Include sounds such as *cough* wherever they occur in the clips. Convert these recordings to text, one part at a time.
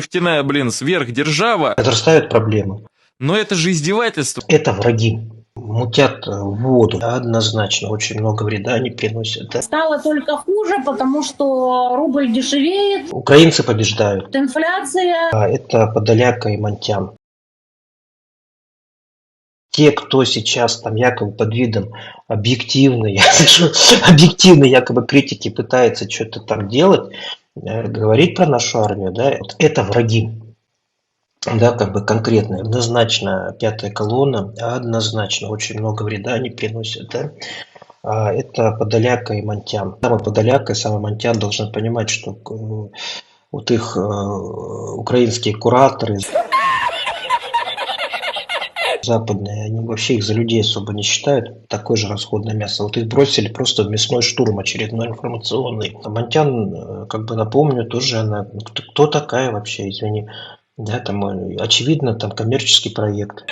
Нефтяная, блин, сверхдержава. Возрастают проблемы. Но это же издевательство. Это враги. Мутят э, воду. Однозначно. Очень много вреда они приносят. да. Стало только хуже, потому что рубль дешевеет, Украинцы побеждают. инфляция. А это Подоляка и Монтян. Те, кто сейчас там якобы под видом объективной, *laughs* объективной якобы критики пытается что-то там делать, говорить про нашу армию, да, вот это враги. Да, как бы конкретно, однозначно пятая колонна, однозначно очень много вреда они приносят, да. А это Подоляка и Монтян. Самый Подоляка и самый Монтян должны понимать, что э, вот их э, украинские кураторы западные, они вообще их за людей особо не считают, такое же расходное мясо. Вот их бросили просто в мясной штурм очередной информационный. А Монтян, э, как бы напомню, тоже она, ну, кто, такая вообще, извини, да, там, э, очевидно, там коммерческий проект.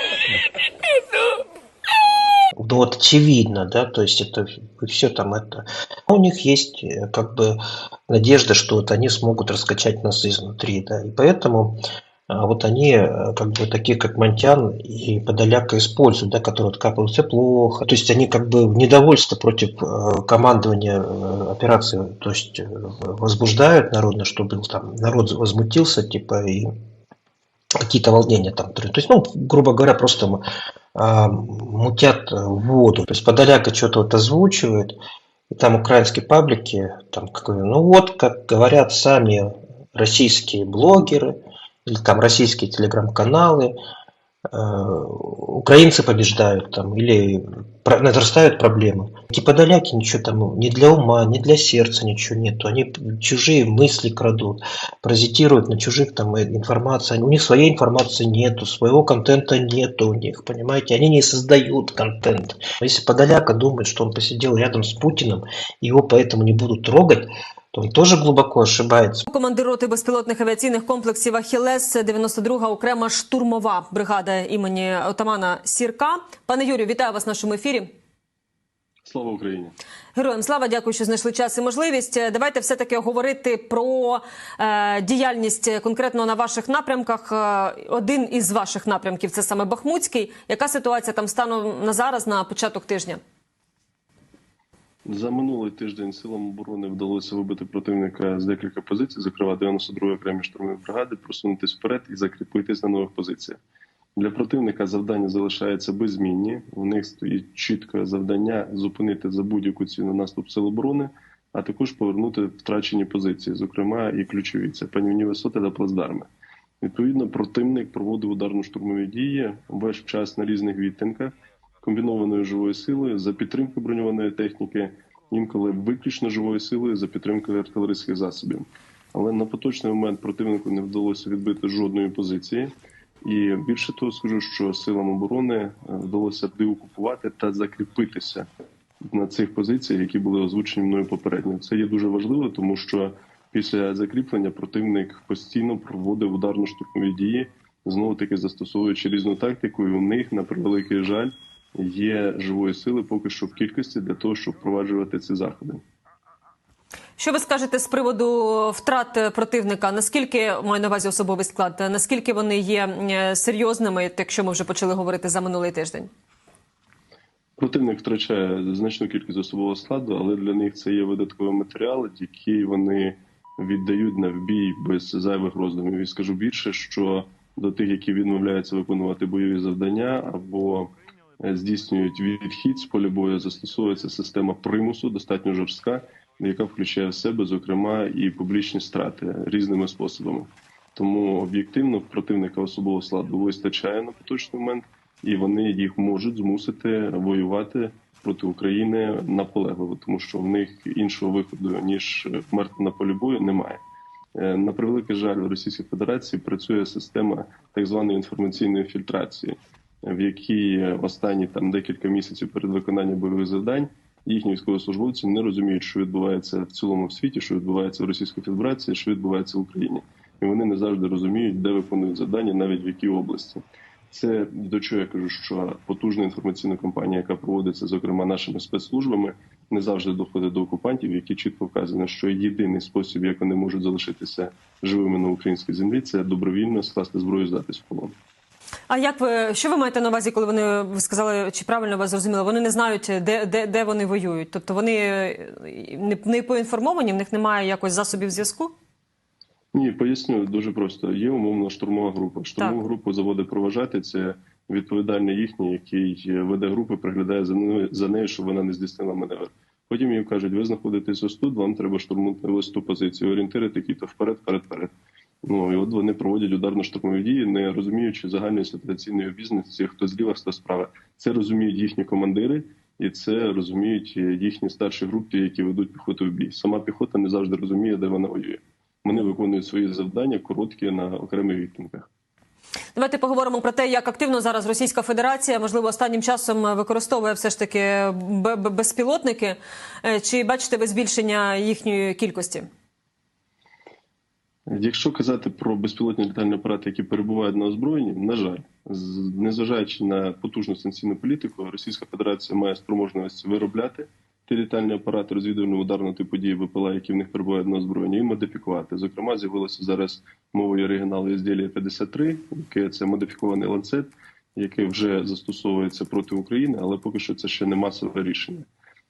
Ну вот очевидно, да, то есть это все там это. У них есть э, как бы надежда, что вот они смогут раскачать нас изнутри, да, и поэтому а вот они, э, как бы такие как Монтян и Подоляка используют, да, которые все плохо. То есть они как бы недовольство против э, командования э, операции, то есть возбуждают народно, чтобы там народ возмутился, типа, и какие-то волнения там. То есть, ну, грубо говоря, просто а, мутят воду. То есть Подоляка что-то вот озвучивает, и там украинские паблики, там, ну вот, как говорят сами российские блогеры, или там российские телеграм-каналы, э, украинцы побеждают там, или нарастают проблемы. Эти подоляки ничего там, ни для ума, ни для сердца ничего нету. Они чужие мысли крадут, паразитируют на чужих там информации. У них своей информации нету, своего контента нету у них, понимаете? Они не создают контент. Если подоляка думает, что он посидел рядом с Путиным, его поэтому не будут трогать, то он тоже глубоко ошибается. Командир роти безпілотних авіаційних комплексів Ахілес, 92-га окрема штурмова бригада імені отамана Сірка. Пане Юрію, вітаю вас в нашому ефірі. Слава Україні! Героям слава, дякую, що знайшли час і можливість. Давайте все таки говорити про е, діяльність конкретно на ваших напрямках. Е, один із ваших напрямків це саме Бахмутський. Яка ситуація там станом на зараз на початок тижня? За минулий тиждень силам оборони вдалося вибити противника з декілька позицій, зокрема 92-ї окремі штурмові бригади, просунутися вперед і закріпитись на нових позиціях. Для противника завдання залишаються беззмінні. У них стоїть чітке завдання зупинити за будь-яку ціну наступ сил оборони, а також повернути втрачені позиції, зокрема і ключові це панівні висоти та плацдарми. Відповідно, противник проводив ударно-штурмові дії весь час на різних відтинках комбінованою живою силою за підтримки броньованої техніки, інколи виключно живою силою за підтримкою артилерійських засобів. Але на поточний момент противнику не вдалося відбити жодної позиції. І більше того, скажу, що силам оборони е, вдалося деокупувати та закріпитися на цих позиціях, які були озвучені мною попередньо. Це є дуже важливо, тому що після закріплення противник постійно проводив ударно-штурмові дії, знову таки застосовуючи різну тактику, і у них на превеликий жаль є живої сили поки що в кількості для того, щоб впроваджувати ці заходи. Що ви скажете з приводу втрат противника? Наскільки маю на увазі особовий склад? Наскільки вони є серйозними, якщо ми вже почали говорити за минулий тиждень? Противник втрачає значну кількість особового складу, але для них це є видатковий матеріал, який вони віддають на вбій без зайвих роздумів. І скажу більше, що до тих, які відмовляються виконувати бойові завдання або здійснюють відхід з поля бою, застосовується система примусу, достатньо жорстка, яка включає в себе, зокрема, і публічні страти різними способами. Тому об'єктивно противника особового складу вистачає на поточний момент, і вони їх можуть змусити воювати проти України наполегливо, тому що в них іншого виходу ніж вмерти на полі бою немає. Е, На превеликий жаль, в Російській Федерації працює система так званої інформаційної фільтрації, в якій останні там декілька місяців перед виконанням бойових завдань їхні військовослужбовці не розуміють, що відбувається в цілому в світі, що відбувається в Російській Федерації, що відбувається в Україні, і вони не завжди розуміють, де виконують завдання, навіть в якій області. Це до чого я кажу, що потужна інформаційна кампанія, яка проводиться, зокрема нашими спецслужбами, не завжди доходить до окупантів, які чітко вказано, що єдиний спосіб, як вони можуть залишитися живими на українській землі, це добровільно скласти зброю, здатись в полон. А як ви що ви маєте на увазі, коли вони ви сказали, чи правильно вас зрозуміли? Вони не знають, де, де, де вони воюють. Тобто вони е, не, не поінформовані, в них немає якось засобів зв'язку? Ні, поясню дуже просто. Є умовно штурмова група. Штурмову Так. групу заводить проважати. Це відповідальний їхній, який веде групи, приглядає за нею, за нею, щоб вона не здійснила маневр. Потім їм кажуть, ви знаходитесь ось тут, вам треба штурмувати ось ту позицію. Орієнтири такі то вперед, вперед, вперед. Ну і от вони проводять ударно-штурмові дії, не розуміючи загальної ситуаційної обізнаності, хто зліва, хто справа. Це розуміють їхні командири, і це розуміють їхні старші групи, які ведуть піхоту в бій. Сама піхота не завжди розуміє, де вона воює. Вони виконують свої завдання короткі на окремих відтинках. Давайте поговоримо про те, як активно зараз Російська Федерація, можливо, останнім часом використовує все ж таки безпілотники. Е, Чи бачите ви збільшення їхньої кількості? Якщо казати про безпілотні літальні апарати, які перебувають на озброєнні, на жаль, незважаючи на потужну санкційну політику, Російська Федерація має спроможність виробляти ті літальні апарати розвідувально ударного типу дії ВПЛА, які в них перебувають на озброєнні, і модифікувати. Зокрема, з'явилося зараз мовою оригіналу ізділля 53, яке це модифікований ланцет, який вже застосовується проти України, але поки що це ще не масове рішення.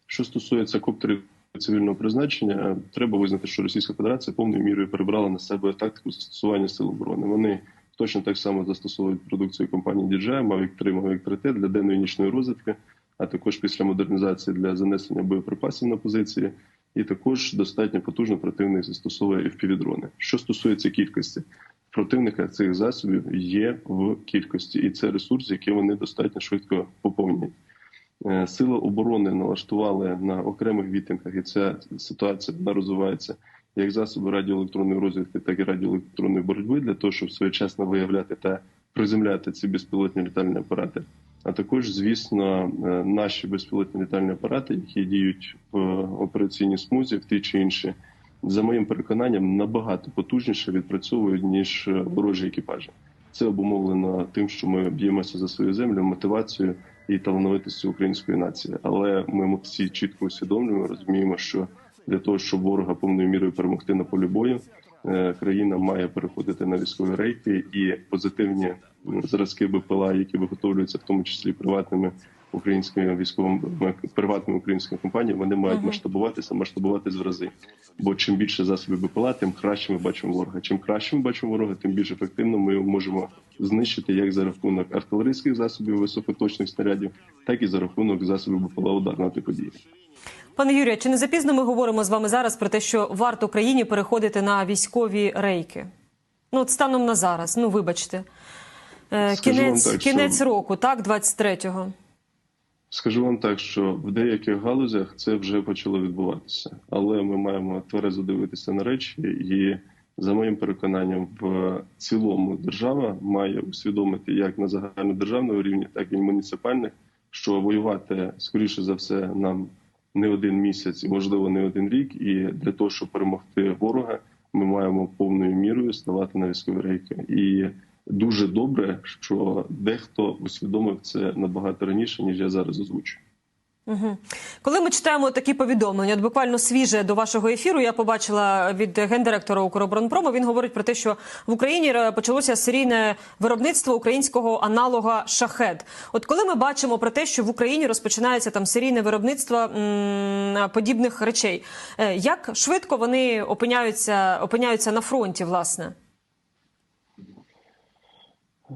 Що стосується коптерів цивільного призначення, е, треба визнати, що Російська Федерація повною мірою перебрала на себе тактику застосування сил оборони. Вони точно так само застосовують продукцію компанії DJI, Mavic 3, Mavic 3T для денної нічної розвідки, а також після модернізації для занесення боєприпасів на позиції. І також достатньо потужно противник застосовує FPV-дрони. Що стосується кількості, противника цих засобів є в кількості, і це ресурс, який вони достатньо швидко поповнюють. Е, Сили оборони налаштували на окремих відтинках, і ця ситуація вона розвивається як засоби радіоелектронної розвідки, так і радіоелектронної боротьби для того, щоб своєчасно виявляти та приземляти ці безпілотні літальні апарати. А також, звісно, е, наші безпілотні літальні апарати, які діють в операційній смузі в ті чи інші, за моїм переконанням, набагато потужніше відпрацьовують ніж е, ворожі екіпажі. Це обумовлено тим, що ми б'ємося за свою землю, мотивацію і талановитості української нації. Але ми всі чітко усвідомлюємо, розуміємо, що для того, щоб ворога повною мірою перемогти на полі бою, е, країна має переходити на військові рейки і позитивні м, зразки БПЛА, які виготовлюються, в тому числі приватними українськими військовими приватними українськими компаніями, вони мають Мгм. масштабуватися, масштабуватись в рази. Бо чим більше засобів БПЛА, тим краще ми бачимо ворога. Чим краще ми бачимо ворога, тим більш ефективно ми його можемо знищити як за рахунок артилерійських засобів високоточних снарядів, так і за рахунок засобів БПЛА ударного типу дії. Пане Юрію, чи не запізно ми говоримо з вами зараз про те, що варто країні переходити на військові рейки? Ну, от станом на зараз, ну вибачте. Е, Скажу Кінець, так, що- року, так, 23-го. Скажу вам так, що в деяких галузях це вже почало відбуватися, але ми маємо тверезо дивитися на речі, і за моїм переконанням, в цілому держава має усвідомити як на загальнодержавному рівні, так і муніципальних, що воювати скоріше за все нам не один місяць, і можливо не один рік. І для того, щоб перемогти ворога, ми маємо повною мірою ставати на військові рейки. І дуже добре, що дехто усвідомив це набагато раніше, ніж я зараз озвучу. Угу. Коли ми читаємо такі повідомлення, от буквально свіже до вашого ефіру, я побачила від гендиректора Укроборонпрому. Він говорить про те, що в Україні е, почалося серійне виробництво українського аналога шахет. От коли ми бачимо про те, що в Україні розпочинається там серійне виробництво подібних речей, е, як швидко вони опиняються, опиняються на фронті, власне?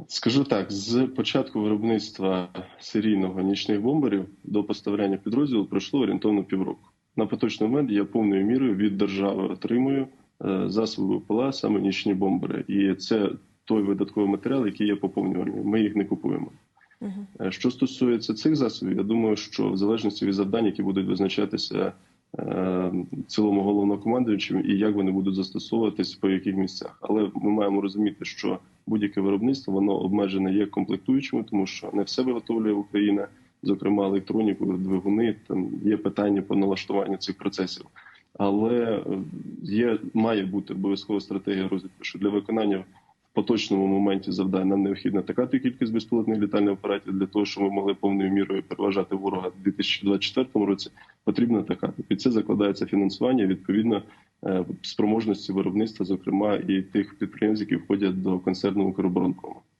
Скажу так: з початку виробництва серійного нічних бомберів до поставляння підрозділу пройшло орієнтовно півроку. На поточний момент я повною мірою від держави отримую е, засоби ПЛА, саме нічні бомбери, і це той видатковий матеріал, який є поповнювальний. Ми їх не купуємо. Е, Що стосується цих засобів, я думаю, що в залежності від завдань, які будуть визначатися цілому головнокомандуючим, і як вони будуть застосовуватись по яких місцях. Але ми маємо розуміти, що будь-яке виробництво воно обмежене є комплектуючими, тому що не все виготовлює Україна, зокрема електроніку, двигуни. Там є питання по налаштуванню цих процесів. Але е, є має бути обов'язкова стратегія розвитку, що для виконання поточному моменті завдань нам необхідна така кількість безпілотних літальних апаратів для того, щоб ми могли повною мірою переважати ворога в 2024 році. Потрібна така. Під це закладається фінансування відповідно е, спроможності виробництва, зокрема і тих підприємств, які входять до концерну Укроборонкому.